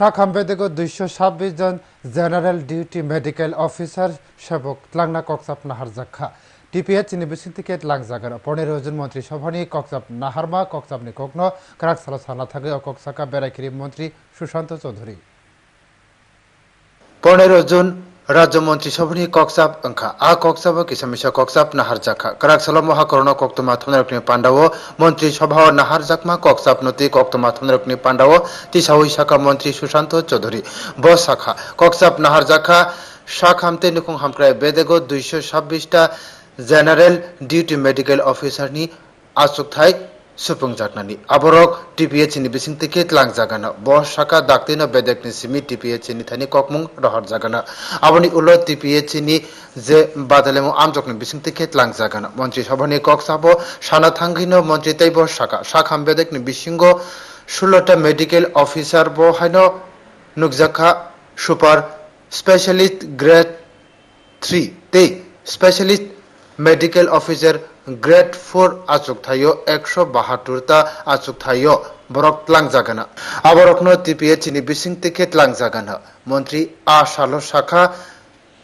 শাক হামবেদেগো দুইশো ছাব্বিশ জন জেনারেল ডিউটি মেডিকেল অফিসার সেবক লাংনা কক্সাপ নাহার জাক্ষা টিপিএ চিনি বিসিং থেকে লাংজাগার। পনেরো জন মন্ত্রী সভানি কক্সাপ নাহারমা কক্সাপনি কগ্ন কারাক সালা থাকে কক্সাকা বেড়াইকিরি মন্ত্রী সুশান্ত চৌধুরী। পনেরো জুন রাজ্য মন্ত্রিসভানি কক্সাপ ওংখা আ কক্সাব কিসামিসা কক্সাপ নাহার জাখা করাকসাল মহাকরণ কক্তমা থমনারকনি পান্ডাও মন্ত্রী সভা নাহার জাকমা কক্সাপ নতি কক্তমা থমনারকনি পান্ডাও তিসাউই শাখা মন্ত্রী সুশান্ত চৌধুরী ব শাখা কক্সাপ নাহার জাখা শাক হামতে নিকুং হামক্রায় বেদেগো দুইশো ছাব্বিশটা জেনারেল ডিউটি মেডিকেল অফিসারনি আসুকথাই সুপুং জাকনানি আবরক TPSC ni bising tiket lang jagana bo shaka dakte no bedek ni simi TPSC ni thani kokmung rohor jagana aboni ulo TPSC ni যে বাদালেমু আমজক ni bising tiket lang jagana মন্ত্রী সভানি cock সাবো সানা থাঙ্গিনো মন্ত্রী তাইব শাখা শাখাম বেদেক ni bisingo ষোলোটা medical officer বো হাইনো নুকজাখা সুপার স্পেশালিস্ট গ্রেড থ্রি তে specialist medical officer grade four আচুক থাইও একশো বাহাত্তরটা আচুক থাইও বরক ত্লাং জাগানা আবরকনো টিপিএ চিনি বিসিং থেকে ত্লাং জাগানা মন্ত্রী আ সালো শাখা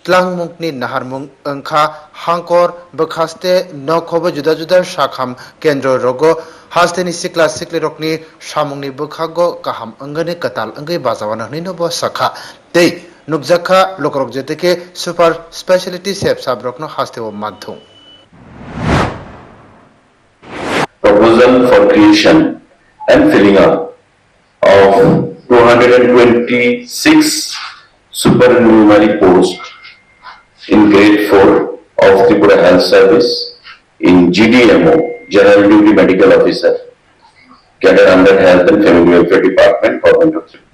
ত্লাংমুংনি নাহারমুং ওংখা হাংকর বখাস্তে নখবো जुदा जुदा শাখাম কেন্দ্র রগ হাস্তেনি সিকলা সিকলি রকনি সামুংনি বখাগো কাহাম অঙ্গনি কাতাল অঙ্গই বাজাওয়ানা হনিনো ব শাখা তেই নুকজাখা লোকরক যেতেকে সুপার স্পেশালিটি সেব সাবরকনো হাস্তে ও মাধ্যম proposal for creation and filling up of 226 supernumerary posts in grade 4 of Tripura Health Service in GDMO, General Duty Medical Officer, cadre under Health and Family Welfare Department, Government of Tripura.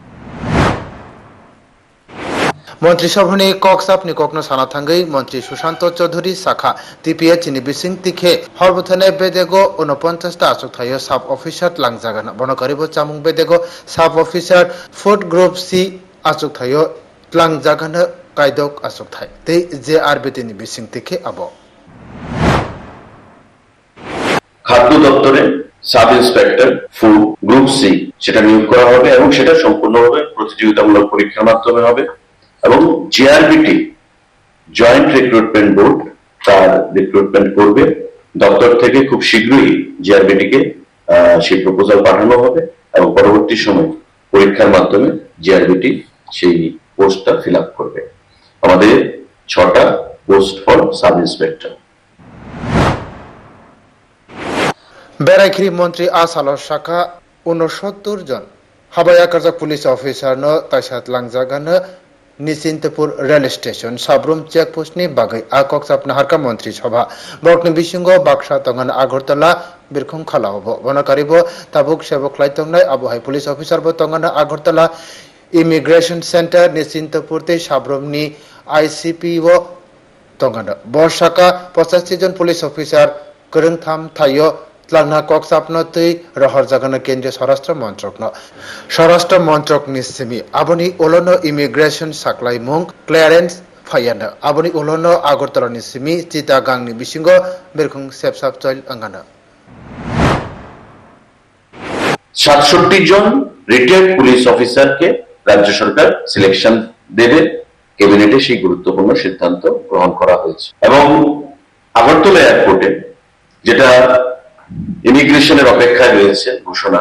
মন্ত্রিসভানি কক্সাপনি কক্ন সানা থাঙ্গই? মন্ত্রী সুশান্ত চৌধুরী, শাখা টিপিএ চিনি বিসিং তিখে হরবথনে বেদেগো উনপঞ্চাশটা আসুক থাইও সাব অফিসার লাংজাগানা বনকারিব চামুং বেদেগো sub officer food group C আসুক থাইও লাংজাগানা কাইদক আসুক থাই। তেই যে আর বেতিনি বিসিং তিখে আব। খাদ্য দপ্তরে sub inspector, food group C, সেটা নিয়োগ করা হবে এবং সেটা সম্পূর্ণভাবে প্রতিযোগিতামূলক পরীক্ষার মাধ্যমে হবে। এবং জেআরবিটি জয়েন্ট রিক্রুটমেন্ট বোর্ড তার রিক্রুটমেন্ট করবে। দপ্তর থেকে খুব শীঘ্রই জিআরবিটি কে সেই প্রপোজাল পাঠানো হবে এবং পরবর্তী সময় পরীক্ষার মাধ্যমে জিআরবিটি সেই পোস্টটা ফিল আপ করবে। আমাদের ছটা পোস্ট ফর সাব ইন্সপেক্টর বেড়াইখিরি মন্ত্রী আ সালো শাখা উনসত্তর জন। হাবায়া কার্যা পুলিশ অফিসার ন তাইসাত লাংজাগানো নিশ্চিন্তপুর রেল স্টেশন, সাবরুম চেকপোস্টনি বাগৈ আ কক্সাপ নাহারকা মন্ত্রী সভা। বকনি বিসিংহ বাক্সা তঙ্গান আগরতলা বিরখুং খালাহব বনকারিব তাবুক সেবক লাইতংনাই আবহাই পুলিশ অফিসার ব তঙ্গান আগরতলা ইমিগ্রেশন সেন্টার নিশ্চিন্তপুর তে সাবরুমনি আইসিপি ও তঙ্গানো বর্ষাকা পঁচাশি জন পুলিশ অফিসার করংথাম থাইও ত্লাংনা কক সাপনতৈ রহর জাগানো কেন্দ্রীয় স্বরাষ্ট্র মন্ত্রক ন স্বরাষ্ট্র মন্ত্রক নিশ্চিমি আবনি ওলনো ইমিগ্রেশন সাকলাই মুং ক্লিয়ারেন্স ফাইয়ানো আবনি ওলনো আগরতলা নিশ্চিমি চিতা গাংনি বিসিঙ্গ বেরখুং সেপসাপ চল আঙ্গানো সাতষট্টি জন রিটায়ার্ড পুলিশ অফিসারকে রাজ্য সরকার সিলেকশন দেবে। ক্যাবিনেটে সেই গুরুত্বপূর্ণ সিদ্ধান্ত গ্রহণ করা হয়েছে। এবং আগরতলা এয়ারপোর্টে যেটা ইমিগ্রেশনের অপেক্ষায় রয়েছে ঘোষণা।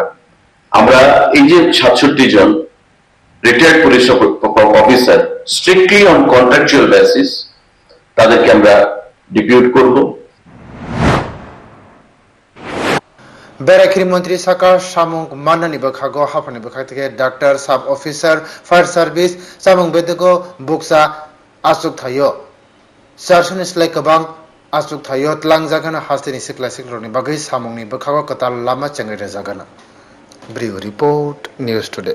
আমরা এই যে সাতষট্টি জন retired police officer strictly on contractual basis তাদেরকে আমরা ডিপিউট করব। বেড়াখিরি মন্ত্রী সাকা সামুং মান্নানি বখাগো হাফানি বখা থেকে doctor, sub officer, fire service সামুং বেদগো বুকসা, আসুক থাইও। চারশনি স্লাই কবাং আসুক থাইও ত্লাং জাগানা হাস্তিনি সিকলা সিকলনি বাগৈ সামুংনি বখাগো কতাল লামা চেঙ্গরে জাগানা ব্রিউ রিপোর্ট নিউজ টুডে